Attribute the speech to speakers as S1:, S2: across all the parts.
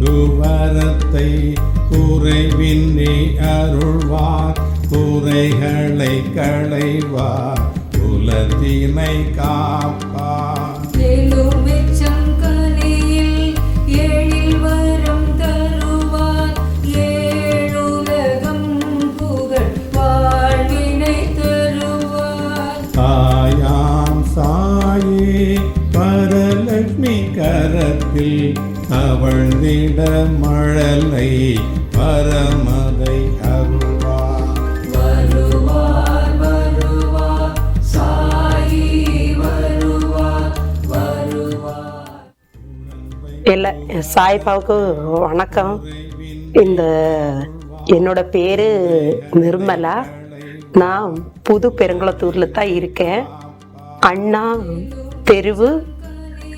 S1: குவரத்தை குறைவின்றி அருள்வார் குறைகளை களைவார் குலத்தினை காப்பார். தாயாம் சாயே பரலட்சுமி கரத்தில் தவழ்ந்திட மழலை பரமதை அருள்வார்.
S2: வருவார் வருவார் சாயி வருவார் வருவார்.
S3: இல்லை சாய்பாவுக்கு வணக்கம். இந்த என்னோட பேர் நிர்மலா. நான் புது பெருங்குளத்தூரில் தான் இருக்கேன். அண்ணா தெருவு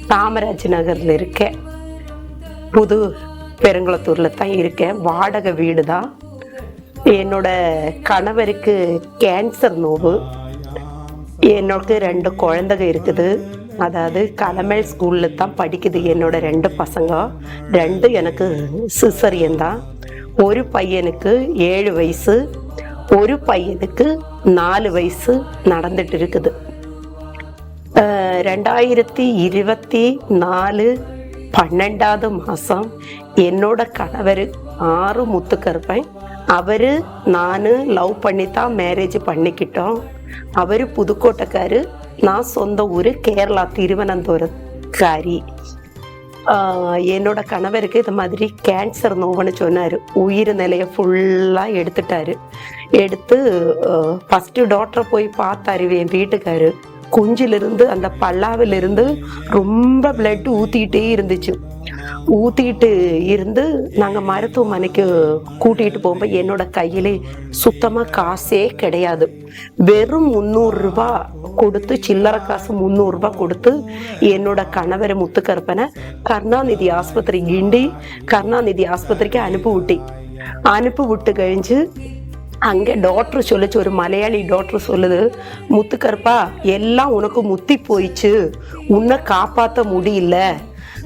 S3: காமராஜ் நகரில் இருக்கேன். புது பெருங்குளத்தூரில் தான் இருக்கேன். வாடகை வீடு தான் என்னோட கணவருக்கு கேன்சர் நோவு. என்னோட ரெண்டு குழந்தைங்க இருக்குது. அதாவது கலமேல் ஸ்கூலில் தான் படிக்குது என்னோட ரெண்டு பசங்க. ரெண்டு எனக்கு சிசரியன் தான். ஒரு பையனுக்கு ஏழு வயசு. ஒரு பையனுக்கு நாலு வயசு நடந்துட்டு இருக்குது. ரெண்டாயிரத்தி இருபத்தி நாலு பன்னெண்டாவது மாதம் என்னோட கணவர் ஆறு முத்துக்கருப்பன் அவர் நான் லவ் பண்ணி தான் மேரேஜ் பண்ணிக்கிட்டோம். அவர் புதுக்கோட்டைக்காரு நான் சொந்த ஊர் கேரளா திருவனந்தபுரக்காரி என்னோட கணவருக்கு இது மாதிரி கேன்சர் நோவுன்னு சொன்னார். உயிர் நிலையை ஃபுல்லாக எடுத்துட்டாரு. எடுத்து ஃபஸ்ட்டு டாக்டரை போய் பார்த்தாரு என் வீட்டுக்காரு. குஞ்சிலிருந்து அந்த பல்லாவிலிருந்து ரொம்ப பிளட் ஊற்றிக்கிட்டே இருந்துச்சு. ஊற்றிட்டு இருந்து நாங்கள் மருத்துவமனைக்கு கூட்டிகிட்டு போகும்போது என்னோட கையிலே சுத்தமாக காசே கிடையாது. வெறும் முந்நூறுரூபா கொடுத்து சில்லறை காசு முந்நூறுரூபா கொடுத்து என்னோட கணவர் முத்துக்கருப்பனை கருணாநிதி ஆஸ்பத்திரி கிண்டி கருணாநிதி ஆஸ்பத்திரிக்கு அனுப்பி விட்டி அனுப்பி விட்டு கழிஞ்சு அங்கே டாக்டர் சொல்லுச்சு ஒரு மலையாளி டாக்டர் சொல்லுது முத்துக்கருப்பா எல்லாம் உனக்கு முத்தி போயிடுச்சு உன்னை காப்பாற்ற முடியல.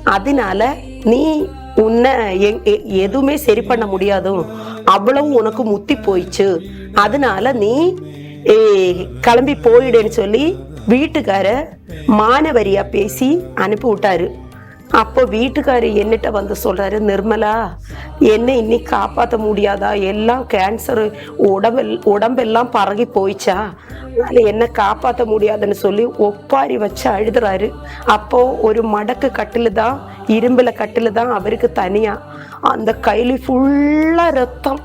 S3: அதனால நீ உன்னை எ- எதுவுமே சரி பண்ண முடியாதும் அவ்வளவு உனக்கு முத்தி போயிடுச்சு அதனால நீ கிளம்பி போயிடுன்னு சொல்லி வீட்டுக்கார மானவரியா பேசி அனுப்பி விட்டாரு அப்போ வீட்டுக்காரு என்னிட்ட வந்து சொல்றாரு நிர்மலா என்ன இன்னைக்கு காப்பாற்ற முடியாதா? எல்லாம் கேன்சர் உடம்பெல் உடம்பெல்லாம் பரகி போயிச்சா அதனால என்ன காப்பாற்ற முடியாதுன்னு சொல்லி ஒப்பாரி வச்சு அழுதுறாரு. அப்போ ஒரு மடக்கு கட்டில் தான் இரும்புல கட்டில் தான் அவருக்கு தனியா. அந்த கையில ஃபுல்லா ரத்தம்.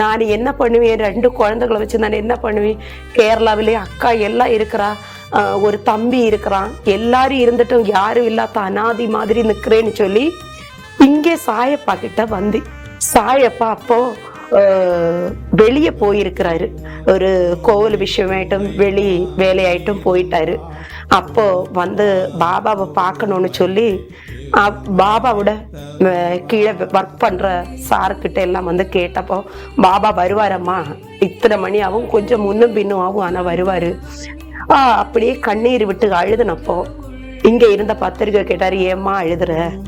S3: நான் என்ன பண்ணுவேன்? ரெண்டு குழந்தைகளை வச்சு நான் என்ன பண்ணுவேன்? கேரளாவிலே அக்கா எல்லாம் இருக்கிறா. ஒரு தம்பி இருக்கிறான். எல்லாரும் இருந்துட்டும் யாரும் இல்லாத அனாதி மாதிரி நிற்கிறேன்னு சொல்லி இங்கே சாயப்பா கிட்ட வந்து சாயப்பா அப்போ வெளியே போயிருக்கிறாரு. ஒரு கோவில் விஷயமாயிட்டும் வெளி வேலையாயிட்டும் போயிட்டாரு. அப்போ வந்து பாபாவை பார்க்கணும்னு சொல்லி அப்- பாபாவோட கீழே ஒர்க் பண்ற சார்கிட்ட எல்லாம் வந்து கேட்டப்போ பாபா வருவாரம்மா. இத்தனை மணி ஆகும் கொஞ்சம் முன்னும் பின்னும் ஆகும். ஆனால் வருவாரு. அப்படியே கண்ணீர் விட்டு அழுதுனப்போ இங்க இருந்த பத்திரிக்கை கேட்டாரு ஏம்மா அழுதுற?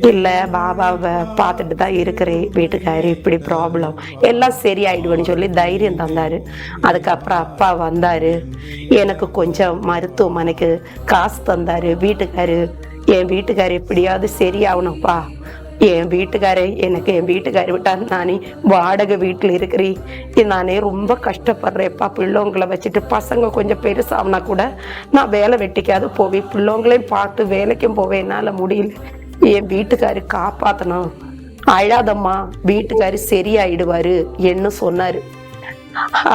S3: இல்ல பாபாவை பார்த்துட்டு தான் இருக்கிறேன் வீட்டுக்காரு இப்படி ப்ராப்ளம் எல்லாம் சரியாயிடுவேன்னு சொல்லி தைரியம் தந்தாரு. அதுக்கப்புறம் அப்பா வந்தாரு. எனக்கு கொஞ்சம் மருத்துவமனைக்கு காசு தந்தாரு வீட்டுக்காரு. என் வீட்டுக்காரு எப்படியாவது சரியாகணும்ப்பா. என் வீட்டுக்காரே எனக்கு என் வீட்டுக்காரி விட்டா நானே வாடகை வீட்டில் இருக்கிறேன். நானே ரொம்ப கஷ்டப்படுறேன்ப்பா பிள்ளைங்களை வச்சுட்டு பசங்க கொஞ்சம் பெருசாகனா கூட நான் வேலை வெட்டிக்காது போவேன். பிள்ளைங்களையும் பார்த்து வேலைக்கும் போவேன். என்னால் முடியல. என் வீட்டுக்காரு காப்பாற்றணும் அழாதம்மா வீட்டுக்காரு சரியாயிடுவாரு என்ன சொன்னார்.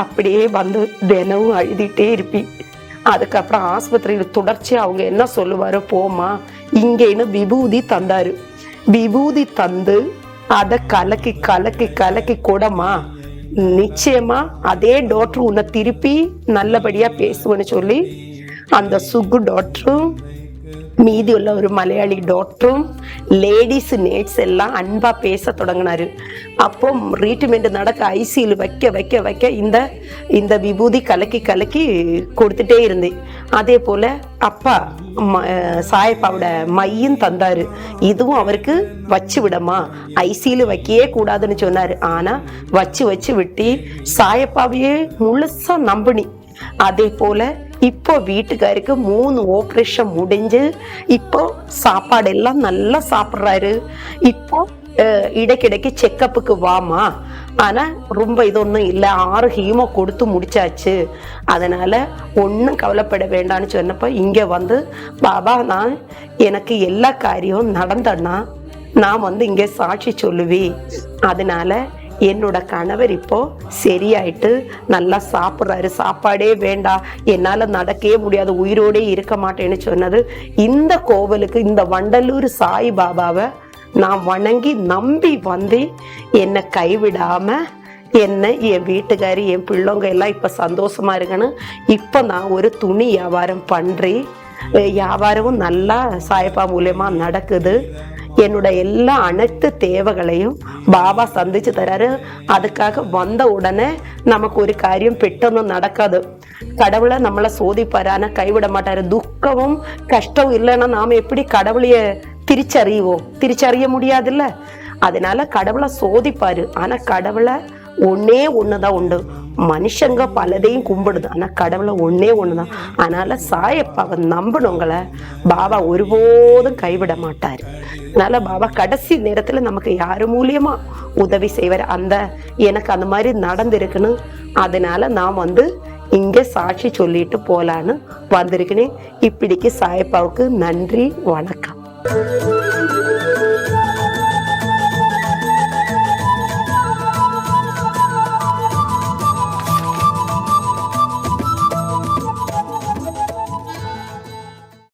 S3: அப்படியே வந்து தினமும் அழுதுகிட்டே இருப்பி அதுக்கப்புறம் ஆஸ்பத்திரியில் தொடர்ச்சி அவங்க என்ன சொல்லுவாரோ போமா இங்கேன்னு விபூதி தந்தாரு. விபூதி தந்து அதை கலக்கி கலக்கி கலக்கி கூடமா. நிச்சயமா அதே டாக்டர் உன்னை திருப்பி நல்லபடியா பேசுவேன்னு சொல்லி அந்த சுகு டாக்டரும் மீதி உள்ள ஒரு மலையாளி டாக்டரும் லேடிஸ் நேட்ஸ் எல்லாம் அன்பா பேச தொடங்கினாரு. அப்போ ட்ரீட்மெண்ட் நடக்க ஐசியில் வைக்க வைக்க வைக்க இந்த இந்த விபூதி கலக்கி கலக்கி கொடுத்துட்டே இருந்தேன். அதே போல் அப்பா ம- சாயப்பாவோட மையும் தந்தார். இதுவும் அவருக்கு வச்சு விடமா? ஐசியில் வைக்கவே கூடாதுன்னு சொன்னார். ஆனால் வச்சு வச்சு விட்டு சாயப்பாவையே முழுசாக நம்பினி. அதே போல் இப்போ வீட்டுக்காருக்கு மூணு ஆப்ரேஷன் முடிஞ்சு இப்போ சாப்பாடு எல்லாம் நல்லா சாப்பிட்றாரு. இப்போ இடைக்கிடைக்கு செக்கப்புக்கு வாமா ஆனா ரொம்ப இது ஒன்றும் இல்லை ஆறு ஹீமோ கொடுத்து முடிச்சாச்சு அதனால ஒன்றும் கவலைப்பட வேண்டாம்னு சொன்னப்போ இங்க வந்து பாபா நான் எனக்கு எல்லா காரியமும் நடந்தன்னா நான் வந்து இங்கே சாட்சி சொல்லுவி அதனால என்னோட கணவர் இப்போ சரியாயிட்டு நல்லா சாப்பிட்றாரு சாப்பாடே வேண்டாம் என்னால் நடக்கவே முடியாது உயிரோடே இருக்க மாட்டேன்னு சொன்னது இந்த கோவிலுக்கு இந்த வண்டலூர் சாய் பாபாவை நான் வணங்கி நம்பி வந்து என்னை கைவிடாம என்ன என் வீட்டுக்காரி என் பிள்ளைங்க எல்லாம் இப்போ சந்தோஷமா இருக்கணும். இப்போ நான் ஒரு துணி வியாபாரம் பண்ணுறேன் வியாபாரமும் நல்லா சாயப்பா மூலியமாக நடக்குது. என்னோட எல்லா அனைத்து தேவைகளையும் பாபா சந்திச்சு தராரு. அதுக்காக வந்த உடனே நமக்கு ஒரு காரியம் பெட்டொன்னும் நடக்காது. கடவுளை நம்மளை சோதிப்பாரு. ஆனால் கைவிட மாட்டாரு. துக்கமும் கஷ்டம் இல்லைன்னா நாம எப்படி கடவுளைய തിരിച്ചറിയുവോ തിരിച്ചറിയ முடியாதுல்ல? அதனால கடவுளை சோதிப்பாரு. ஆனா கடவுளை ஒன்னே ஒண்ணுதான் உண்டு. மனுஷங்க பலதையும் கும்பிடுது. ஆனா கடவுளை ஒன்னே ஒண்ணுதான். அதனால சாயப்பாவை நம்பணுங்களை பாபா ஒருபோதும் கைவிட மாட்டாரு. அதனால பாபா கடைசி நேரத்துல நமக்கு யாரு மூலியமா உதவி செய்வார்? அந்த எனக்கு அந்த மாதிரி நடந்திருக்குன்னு அதனால நான் வந்து இங்க சாட்சி சொல்லிட்டு போலான்னு வந்திருக்கேன் இப்படிக்கு சாயப்பாவுக்கு நன்றி வணக்கம். Thank you.